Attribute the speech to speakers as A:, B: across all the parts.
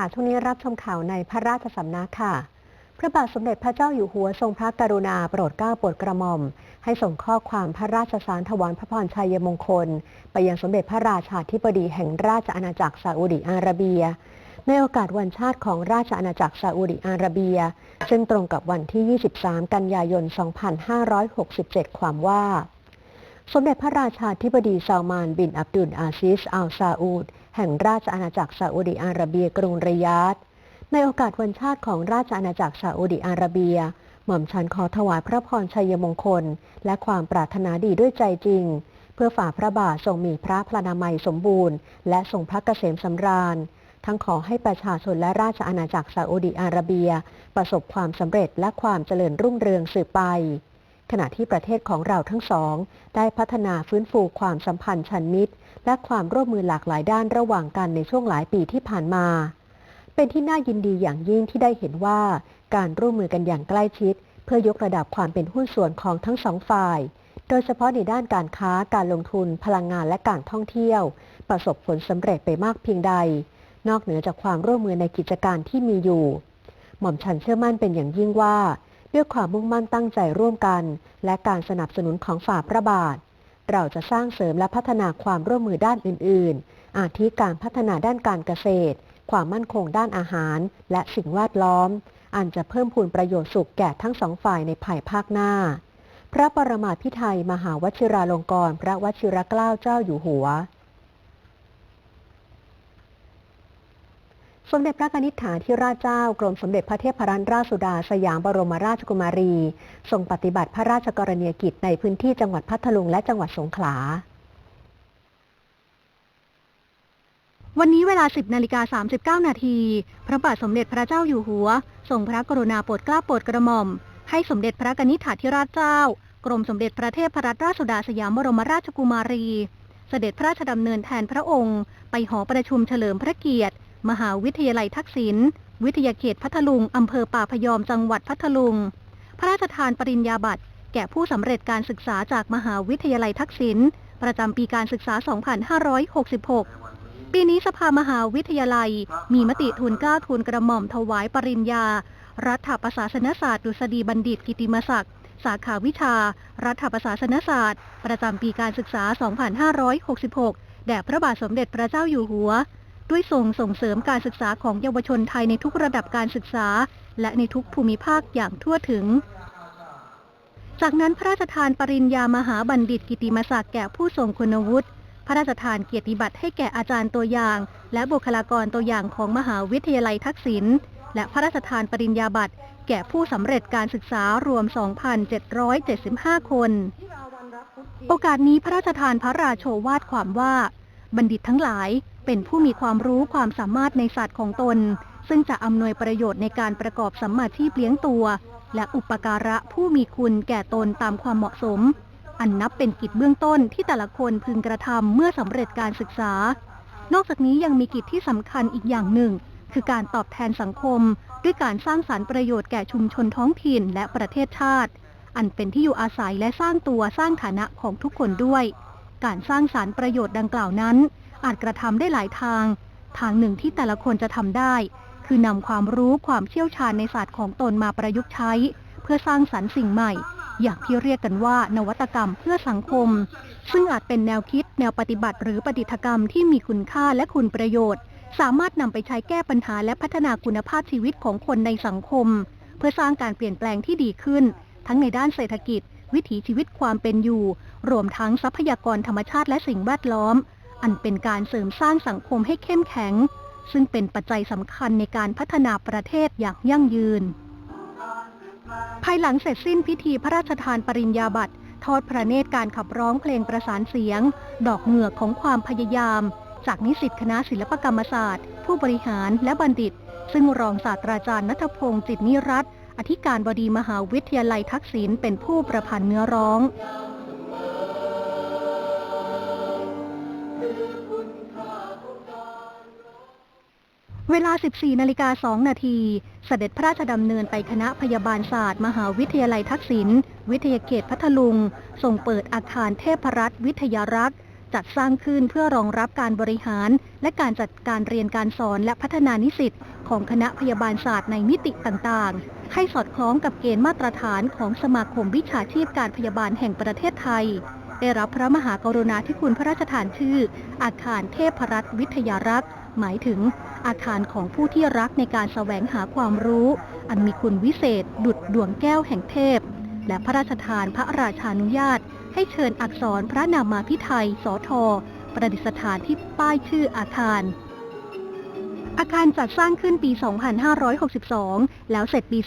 A: ค่ะช่วงนี้รับชมข่าวในพระราชสำนักค่ะ พระบาทสมเด็จพระเจ้าอยู่หัวทรงพระกรุณาโปรดเกล้าโปรดกระหม่อม ให้ส่งข้อความพระราชสารถวายพระพรชัยมงคล ไปยังสมเด็จพระราชาธิบดีแห่งราชอาณาจักรซาอุดิอาระเบีย ในโอกาสวันชาติของราชอาณาจักรซาอุดิอาระเบีย ซึ่งตรงกับวันที่ 23 กันยายน 2567 ความว่า สมเด็จพระราชาธิบดีซาลมานบินอับดุลอาซิสอัลซาอุด แห่งราชอาณาจักรซาอุดิอาระเบียกรุงริยาดในโอกาสวันชาติของราชอาณาจักรซาอุดิอาระเบีย หม่อมฉันขอถวายพระพรชัยมงคล และความปรารถนาดีด้วยใจจริง เพื่อฝ่าพระบาททรงมีพระพลานามัยสมบูรณ์ และทรงพระเกษมสำราญ ทั้งขอให้ประชาชนและราชอาณาจักรซาอุดิอาระเบีย ประสบความสำเร็จและความเจริญรุ่งเรืองสืบไป ขณะที่ประเทศของเราทั้งสอง ได้พัฒนาฟื้นฟูความสัมพันธ์ชันมิตร และความร่วมมือหลากหลายด้านระหว่างกันในช่วงหลายปีที่ผ่านมา เป็นที่น่ายินดีอย่างยิ่งที่ได้เห็นว่า การร่วมมือกันอย่างใกล้ชิด เพื่อยกระดับความเป็นหุ้นส่วนของทั้งสองฝ่าย โดยเฉพาะในด้านการค้าการลงทุน พลังงานและการท่องเที่ยว ประสบผลสำเร็จไปมากเพียงใด นอกเหนือจากความร่วมมือในกิจการที่มีอยู่ หม่อมฉันเชื่อมั่นเป็นอย่างยิ่งว่า ด้วยความมุ่งมั่นตั้งใจร่วมกัน และการสนับสนุนของฝ่าพระบาท เราจะสร้างเสริมและพัฒนาความร่วมมือด้านอื่น ๆ อาทิการพัฒนาด้านการเกษตร ความมั่นคงด้านอาหาร และสิ่งแวดล้อม อันจะเพิ่มพูนประโยชน์สุขแก่ทั้งสองฝ่ายในภายภาคหน้า พระปรมาภิไธยมหาวชิราลงกรณ์พระวชิรเกล้าเจ้าอยู่หัว สมเด็จพระนิษฐาธิราชเจ้ากรมสมเด็จพระเทพรัตนราชสุดาสยามบรมราชกุมารีทรงปฏิบัติพระราชกรณียกิจในพื้นที่จังหวัดพัทลุงและจังหวัดสงขลา
B: วันนี้เวลา 10นาฬิกา39 นาที พระบาทสมเด็จพระเจ้าอยู่หัว ทรงพระกรุณาโปรดเกล้าโปรดกระหม่อม ให้สมเด็จพระนิษฐาธิราชเจ้า กรมสมเด็จพระเทพรัตนราชสุดาสยามบรมราชกุมารี เสด็จพระราชดำเนินแทนพระองค์ ไปหอประชุมเฉลิมพระเกียรติ มหาวิทยาลัยทักษิณ วิทยาเขตพัทลุง อำเภอป่าพยอมจังหวัดพัทลุง พระราชทานปริญญาบัตร แก่ผู้สำเร็จการศึกษาจากมหาวิทยาลัยทักษิณ ประจำปีการศึกษา 2566 ปีนี้สภามหาวิทยาลัย มีมติทุนก้าทุนกระหม่อมถวายปริญญา รัฐประศาสนศาสตร์ดุษฎีบัณฑิตกิติมศักดิ์สาขาวิชา รัฐประศาสนศาสตร์ ประจำปีการศึกษา 2566 แด่พระบาทสมเด็จพระเจ้าอยู่หัว ด้วยทรงส่งเสริมการศึกษาของเยาวชนไทยในทุกระดับการศึกษา และในทุกภูมิภาคอย่างทั่วถึง จากนั้นพระราชทานปริญญามหาบัณฑิตกิติมศักดิ์แก่ผู้ทรงคุณวุฒิ พระราชทานเกียรติบัตรให้แก่อาจารย์ตัวอย่าง และบุคลากรตัวอย่างของมหาวิทยาลัยทักษิณ และพระราชทานปริญญาบัตรแก่ผู้สำเร็จการศึกษารวม 2,775 คน โอกาสนี้พระราชทานพระราโชวาทความว่า บัณฑิตทั้งหลาย เป็นผู้มีความรู้ความสามารถในศาสตร์ของตน ซึ่งจะอำนวยประโยชน์ในการประกอบสัมมาชีพเลี้ยงตัว และอุปการะผู้มีคุณแก่ตนตามความเหมาะสม อันนับเป็นกิจเบื้องต้นที่แต่ละคนพึงกระทำเมื่อสำเร็จการศึกษา นอกจากนี้ยังมีกิจที่สำคัญอีกอย่างหนึ่ง คือการตอบแทนสังคม ด้วยการสร้างสารรค์ประโยชน์แก่ชุมชนท้องถิ่นและประเทศชาติ อันเป็นที่อยู่อาศัยและสร้างตัวสร้างฐานะของทุกคนด้วย การสร้างสารรค์ประโยชน์ดังกล่าวนั้น อาจกระทำได้หลายทาง ทางหนึ่งที่แต่ละคนจะทำได้ คือนำความรู้ความเชี่ยวชาญในศาสตร์ของตนมาประยุกต์ใช้ เพื่อสร้างสรรค์สิ่งใหม่ อย่างที่เรียกกันว่านวัตกรรมเพื่อสังคม ซึ่งอาจเป็นแนวคิดแนวปฏิบัติหรือปฏิฐกรรมที่มีคุณค่าและคุณประโยชน์ สามารถนำไปใช้แก้ปัญหาและพัฒนาคุณภาพชีวิตของคนในสังคม เพื่อสร้างการเปลี่ยนแปลงที่ดีขึ้น ทั้งในด้านเศรษฐกิจ วิถีชีวิตความเป็นอยู่ รวมทั้งทรัพยากรธรรมชาติและสิ่งแวดล้อม อันเป็นการเสริมสร้างสังคมให้เข้มแข็ง ซึ่งเป็นปัจจัยสำคัญในการพัฒนาประเทศอย่างยั่งยืน ภายหลังเสร็จสิ้นพิธีพระราชทานปริญญาบัตรทอดพระเนตรการขับร้องเพลงประสานเสียง ดอกเหงือกของความพยายาม จากนิสิตคณะศิลปกรรมศาสตร์ ผู้บริหารและบัณฑิต ซึ่งรองศาสตราจารย์นัทพงศ์จิตนิรัตอธิการบดีมหาวิทยาลัยทักษิณเป็นผู้ประพันธ์เนื้อร้อง เวลา 14 นาฬิกา 2 นาที เสด็จพระราชดำเนินไปคณะพยาบาลศาสตร์ มหาวิทยาลัยทักษิณ วิทยาเขตพัทลุง ส่งเปิดอาคารเทพรัตน์วิทยารักษ์ จัดสร้างขึ้นเพื่อรองรับการบริหาร และการจัดการเรียนการสอนและพัฒนานิสิตของคณะพยาบาลศาสตร์ในมิติต่างๆ ให้สอดคล้องกับเกณฑ์มาตรฐานของสมาคมวิชาชีพการพยาบาลแห่งประเทศไทย ได้รับพระมหากรุณาธิคุณพระราชทานชื่อ อาคารเทพรัตน์วิทยารักษ์หมายถึง อาคารของผู้ที่รักในการแสวงหาความรู้ อันมีคุณวิเศษ ดุดดวงแก้วแห่งเทพ และพระราชทานพระราชานุญาต ให้เชิญอักษรพระนามาพิไทยสอทอประดิษฐานที่ป้ายชื่ออาคาร อาคารจัดสร้างขึ้นปี 2562 แล้วเสร็จปี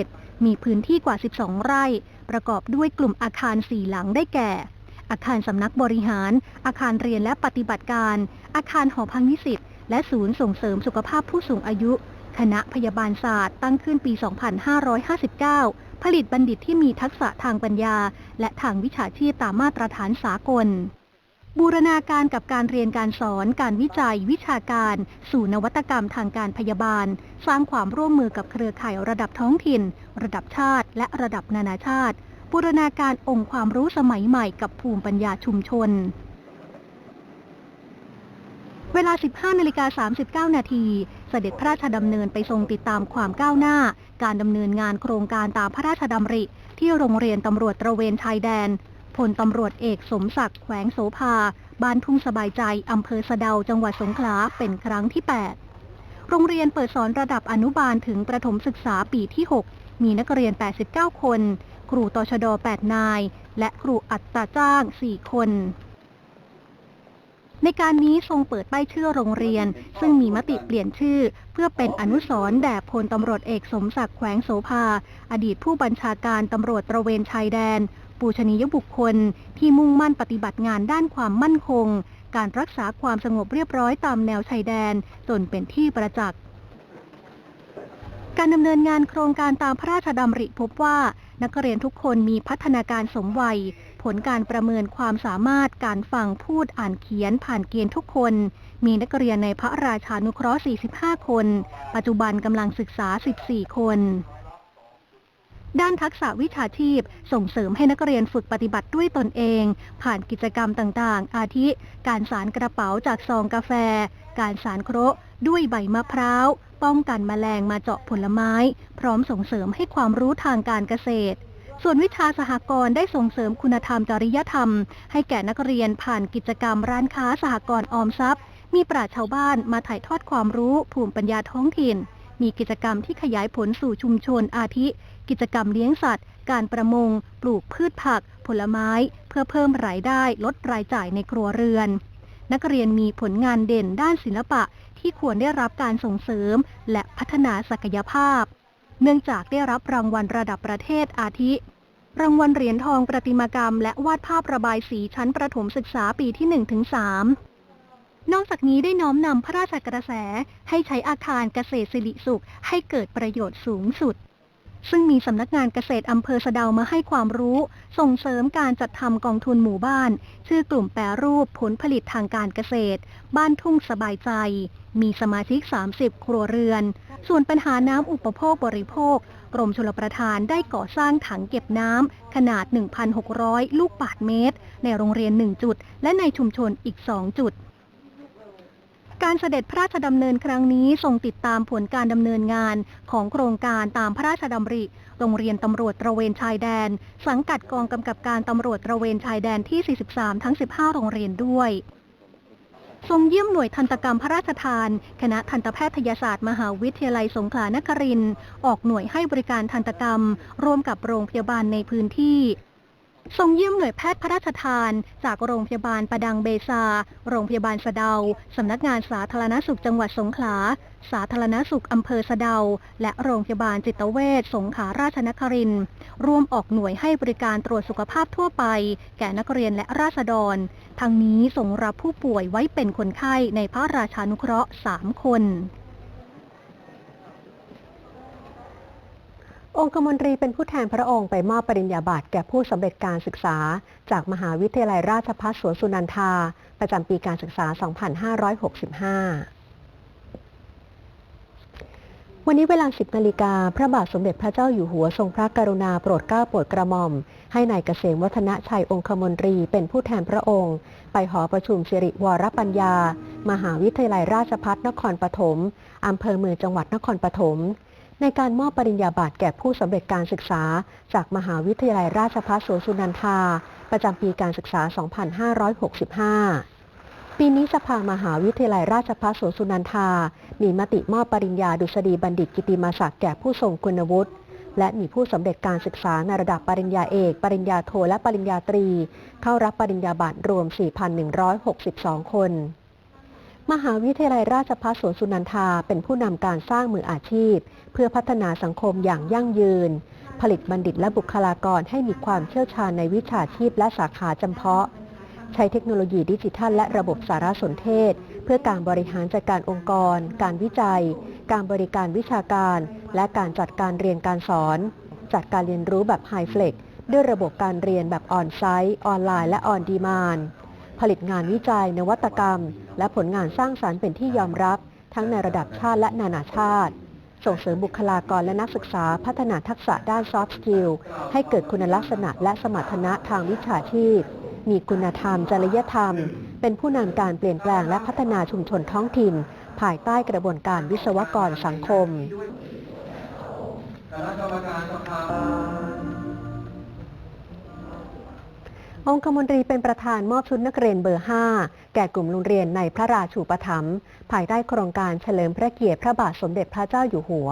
B: 2567 มีพื้นที่กว่า 12 ไร่ ประกอบด้วยกลุ่มอาคาร4หลังได้แก่ อาคารสำนักบริหาร อาคารเรียนและปฏิบัติการ อาคารหอพักนิสิต และศูนย์ส่งเสริมสุขภาพผู้สูงอายุ คณะพยาบาลศาสตร์ตั้งขึ้นปี 2559 ผลิตบัณฑิตที่มีทักษะทางปัญญา และทางวิชาชีพตามมาตรฐานสากล บูรณาการกับการเรียนการสอน การวิจัย วิชาการ สู่นวัตกรรมทางการพยาบาล สร้างความร่วมมือกับเครือข่ายระดับท้องถิ่น ระดับชาติ และระดับนานาชาติบูรณาการองค์ความรู้สมัยใหม่กับภูมิปัญญาชุมชน เวลา 15นาฬิกา39 นาที เสด็จพระราชดำเนินไปทรงติดตามความก้าวหน้า การดำเนินงานโครงการตามพระราชดำริ ที่โรงเรียนตำรวจตระเวนชายแดน พลตำรวจเอกสมศักดิ์แขวงโสภา บ้านทุ่งสบายใจ อำเภอสะเดา จังหวัดสงขลา เป็นครั้งที่ 8 โรงเรียนเปิดสอนระดับอนุบาลถึงประถมศึกษาปีที่ 6 มีนักเรียน 89 คน ครูตชด 8 นาย และครูอัตราจ้าง 4 คน ในการนี้ทรงเปิดป้ายชื่อโรงเรียน ซึ่งมีมติเปลี่ยนชื่อ เพื่อเป็นอนุสรณ์แด่พลตำรวจเอกสมศักดิ์แขวงโสภา อดีตผู้บัญชาการตำรวจตระเวนชายแดน ปูชนียบุคคล ที่มุ่งมั่นปฏิบัติงานด้านความมั่นคง การรักษาความสงบเรียบร้อยตามแนวชายแดน จนเป็นที่ประจักษ์การดำเนินงานโครงการตามพระราชดำริพบว่า นักเรียนทุกคนมีพัฒนาการสมวัย ลการประเมินความสามารถการฟังพูดอ่านเขียนผ่านเกณฑ์ทุกคน มีนักเรียนในพระราชานุเคราะห์ 45 คน ปัจจุบันกำลังศึกษา 14 คนด้านทักษะวิชาชีพ ส่งเสริมให้นักเรียนฝึกปฏิบัติด้วยตนเอง ผ่านกิจกรรมต่างๆ อาทิ การสารกระเป๋าจากซองกาแฟ การสารเคราะห์ด้วยใบมะพร้าว ป้องกันแมลงมาเจาะผลไม้ พร้อมส่งเสริมให้ความรู้ทางการเกษตร ส่วนวิชาสหกรณ์ได้ส่งเสริมคุณธรรมจริยธรรม ให้แก่นักเรียนผ่านกิจกรรมร้านค้าสหกรณ์ออมทรัพย์ มีปราชชาวบ้านมาถ่ายทอดความรู้ภูมิปัญญาท้องถิ่น มีกิจกรรมที่ขยายผลสู่ชุมชนอาทิ กิจกรรมเลี้ยงสัตว์ การประมง ปลูกพืชผัก ผลไม้ เพื่อเพิ่มรายได้ลดรายจ่ายในครัวเรือน นักเรียนมีผลงานเด่นด้านศิลปะที่ควรได้รับการส่งเสริม และพัฒนาศักยภาพ เนื่องจากได้รับรางวัลระดับประเทศอาทิ รางวัลเหรียญทองประติมากรรม และวาดภาพระบายสีชั้นประถมศึกษาปีที่1-3นอกจากนี้ได้น้อมนำพระราชกระแสให้ใช้อาคารเกษตรสิริสุขให้เกิดประโยชน์สูงสุดซึ่งมีสำนักงานเกษตรอำเภอสะเดามาให้ความรู้ ส่งเสริมการจัดทำกองทุนหมู่บ้าน ชื่อกลุ่มแปรรูปผลผลิตทางการเกษตร บ้านทุ่งสบายใจ มีสมาชิก 30 ครัวเรือน ส่วนปัญหาน้ำอุปโภคบริโภค กรมชลประทานได้ก่อสร้างถังเก็บน้ำขนาด 1,600 ลูกบาศก์เมตร ในโรงเรียน 1 จุด และในชุมชนอีก 2 จุด การเสด็จพระราชดำเนินครั้งนี้ทรงติดตามผลการดำเนินงานของโครงการตามพระราชดำริ โรงเรียนตำรวจตระเวนชายแดน สังกัดกองกำกับการตำรวจตระเวนชายแดนที่ 43 ทั้ง 15 โรงเรียนด้วย ทรงเยี่ยมหน่วยทันตกรรมพระราชทาน คณะทันตแพทยศาสตร์มหาวิทยาลัยสงขลานครินทร์ออกหน่วยให้บริการทันตกรรม ร่วมกับโรงพยาบาลในพื้นที่ ทรงเยี่ยมหน่วยแพทย์พระราชทาน จากโรงพยาบาลประดังเบซา โรงพยาบาลสะเดา สำนักงานสาธารณสุขจังหวัดสงขลา สาธารณสุขอำเภอสะเดา และโรงพยาบาลจิตเวชสงขลาราชนครินทร์ร่วมออกหน่วยให้บริการตรวจสุขภาพทั่วไป แก่นักเรียนและราษฎร ทั้งนี้ทรงรับผู้ป่วยไว้เป็นคนไข้ในพระราชานุเคราะห์ 3 คน
A: องคมนตรีเป็นผู้แทนพระองค์ไปมอบปริญญาบัตรแก่ผู้สำเร็จการศึกษา จากมหาวิทยาลัยราชภัฏสวนสุนันทา ประจำปีการศึกษา 2565วันนี้เวลา 10 นาฬิกา พระบาทสมเด็จพระเจ้าอยู่หัวทรงพระกรุณาโปรดเกล้าโปรดกระหม่อม ให้นายเกษมวัฒนชัยองคมนตรีเป็นผู้แทนพระองค์ ไปหอประชุมสิริวรปัญญา มหาวิทยาลัยราชภัฏนครปฐมอำเภอเมืองจังหวัดนครปฐม ในการมอบปริญญาบัตรแก่ผู้สำเร็จการศึกษา จากมหาวิทยาลัยราชภัฏสวนสุนันทา ประจำปีการศึกษา 2565ปีนี้สภามหาวิทยาลัยราชภัฏสวนสุนันทา มีมติมอบปริญญาดุษฎีบัณฑิตกิติมาศักดิ์แก่ผู้ทรงคุณวุฒิ และมีผู้สำเร็จการศึกษาในระดับปริญญาเอก ปริญญาโท และปริญญาตรี เข้ารับปริญญาบัตรรวม 4,162 คน มหาวิทยาลัยราชภัฏสวนสุนันทาเป็นผู้นำการสร้างมืออาชีพ พื่อพัฒนาสังคมอย่างยั่งยืน ผลิตบัณฑิตและบุคลากรให้มีความเชี่ยวชาญในวิชาชีพและสาขาจำเพาะ ใช้เทคโนโลยีดิจิทัล และระบบสารสนเทศ เพื่อการบริหารจัดการองค์กร การวิจัย การบริการวิชาการ และการจัดการเรียนการสอน จัดการเรียนรู้แบบไฮเฟลกด้วยระบบการเรียนแบบออนไซต์ ออนไลน์ และออนดีมานผลิตงานวิจัย นวัตกรรม และผลงานสร้างสารรค์เป็นที่ยอมรับ ทั้งในระดับชาติและนานาชาติ ส่งเสริมบุคลากรและนักศึกษาพัฒนาทักษะด้านซอฟต์สกิลให้เกิดคุณลักษณะและสมรรถนะทางวิชาชีพ มีคุณธรรม จริยธรรม เป็นผู้นำการเปลี่ยนแปลงและพัฒนาชุมชนท้องถิ่น ภายใต้กระบวนการวิศวกรสังคม
C: คณะกรรมการสภา
A: องคมนตรีเป็นประธานมอบชุดนักเรียนเบอร์ 5 แก่กลุ่มโรงเรียนในพระราชูปถัมภ์ภายใต้โครงการเฉลิมพระเกียรติพระบาทสมเด็จพระเจ้าอยู่หัว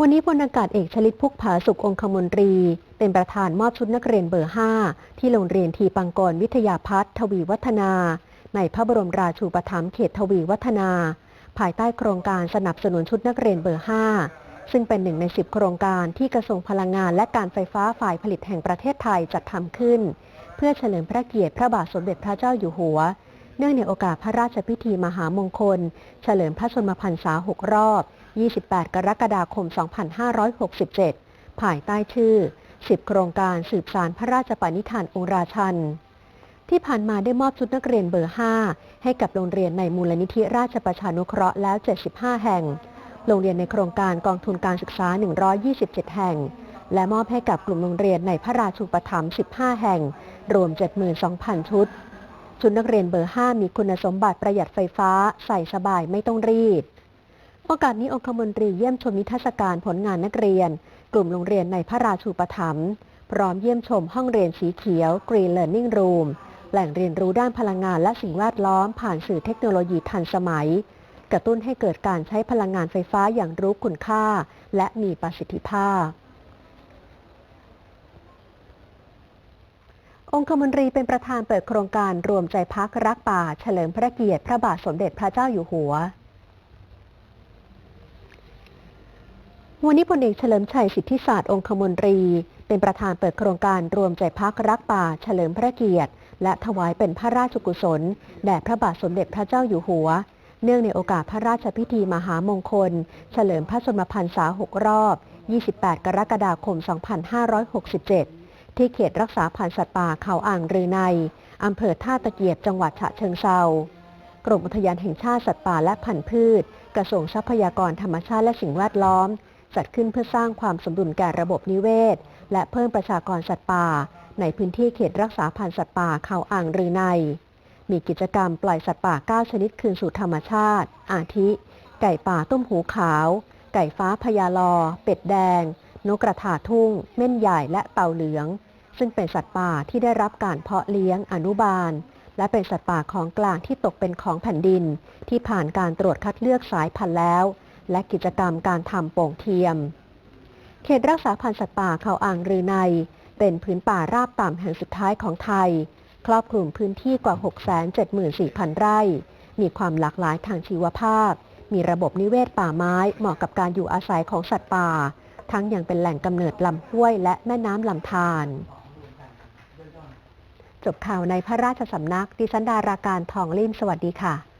A: วันนี้พลอากาศเอกชลิตพุกผาสุของคมนตรี เป็นประธานมอบชุดนักเรียนเบอร์ 5 ที่โรงเรียนทีปังกรวิทยาพัฒน์ทวีวัฒนา ในพระบรมราชูปถัมภ์เขตทวีวัฒนา ภายใต้โครงการสนับสนุนชุดนักเรียนเบอร์ 5 ซึ่งเป็นหนึ่งใน 10 โครงการที่กระทรวงพลังงานและการไฟฟ้าฝ่ายผลิตแห่งประเทศไทยจัดทำขึ้น เพื่อเฉลิมพระเกียรติพระบาทสมเด็จพระเจ้าอยู่หัว เนื่องในโอกาสพระราชพิธีมหามงคล เฉลิมพระชนมพรรษา 6 รอบ 28 กรกฎาคม 2567 ภายใต้ชื่อ 10 โครงการสืบสารพระราชปณิธานองราชันที่ผ่านมาได้มอบชุดนักเรียนเบอร์ 5 ให้กับโรงเรียนในมูลนิธิราชประชานุเคราะห์แล้ว 75 แห่ง โรงเรียนในโครงการกองทุนการศึกษา 127 แห่ง และมอบให้กับกลุ่มโรงเรียนในพระราชูปถัมภ์15 แห่ง รวม 72,000 ชุด ชุดนักเรียนเบอร์ 5 มีคุณสมบัติประหยัดไฟฟ้า ใส่สบายไม่ต้องรีดโอกาสนี้องคมนตรีเยี่ยมชมนิทรรศการผลงานนักเรียน กลุ่มโรงเรียนในพระราชูปถัมภ์พร้อมเยี่ยมชมห้องเรียนสีเขียว Green Learning Room แหล่งเรียนรู้ด้านพลังงานและสิ่งแวดล้อมผ่านสื่อเทคโนโลยีทันสมัย กระตุ้นให้เกิดการใช้พลังงานไฟฟ้าอย่างรู้คุณค่า และมีประสิทธิภาพ องคมนตรีเป็นประธานเปิดโครงการรวมใจพักรักป่า เฉลิมพระเกียรติพระบาทสมเด็จพระเจ้าอยู่หัววันนี้พลเอกเฉลิมชัยสิทธิศาสตร์องคมนตรี เป็นประธานเปิดโครงการรวมใจพักรักป่า เฉลิมพระเกียรติ และถวายเป็นพระราชกุศล แด่พระบาทสมเด็จพระเจ้าอยู่หัว เนื่องในโอกาสพระราชพิธีมหามงคล เฉลิมพระชนมพรรษา 6 รอบ 28 กรกฎาคม 2567 ที่เขตรักษาพันธุ์สัตว์ป่าเขาอ่างรือใน อำเภอท่าตะเกียบจังหวัดฉะเชิงเซากรมอุทยานแห่งชาติสัตว์ป่าและพันธุ์พืช กระทรวงทรัพยากรธรรมชาติและสิ่งแวดล้อม จัดขึ้นเพื่อสร้างความสมดุลแก่ระบบนิเวศ และเพิ่มประชากรสัตว์ป่า ในพื้นที่เขตรักษาพันธุ์สัตว์ป่าเขาอ่างรือใน มีกิจกรรมปล่อยสัตว์ป่า 9 ชนิดคืนสู่ธรรมชาติ อาทิ ไก่ป่าตุ้มหูขาว ไก่ฟ้าพญาลอ เป็ดแดง นกกระถาทุ่ง เม่นใหญ่และเต่าเหลือง ซึ่งเป็นสัตว์ป่าที่ได้รับการเพาะเลี้ยงอนุบาล และเป็นสัตว์ป่าของกลางที่ตกเป็นของแผ่นดิน ที่ผ่านการตรวจคัดเลือกสายพันธุ์แล้ว และกิจกรรมการทำโป่งเทียม เขตรักษาพันธุ์สัตว์ป่าเขาอ่างรือใน เป็นพื้นป่าราบต่ำแห่งสุดท้ายของไทย ครอบคลุมพื้นที่กว่า 674,000 ไร่ มีความหลากหลายทางชีวภาพ มีระบบนิเวศป่าไม้เหมาะกับการอยู่อาศัยของสัตว์ป่า ทั้งยังเป็นแหล่งกำเนิดลำห้วยและแม่น้ำลำธารจบข่าวในพระราชสำนักดิฉันดาราการทองลิ่มสวัสดีค่ะ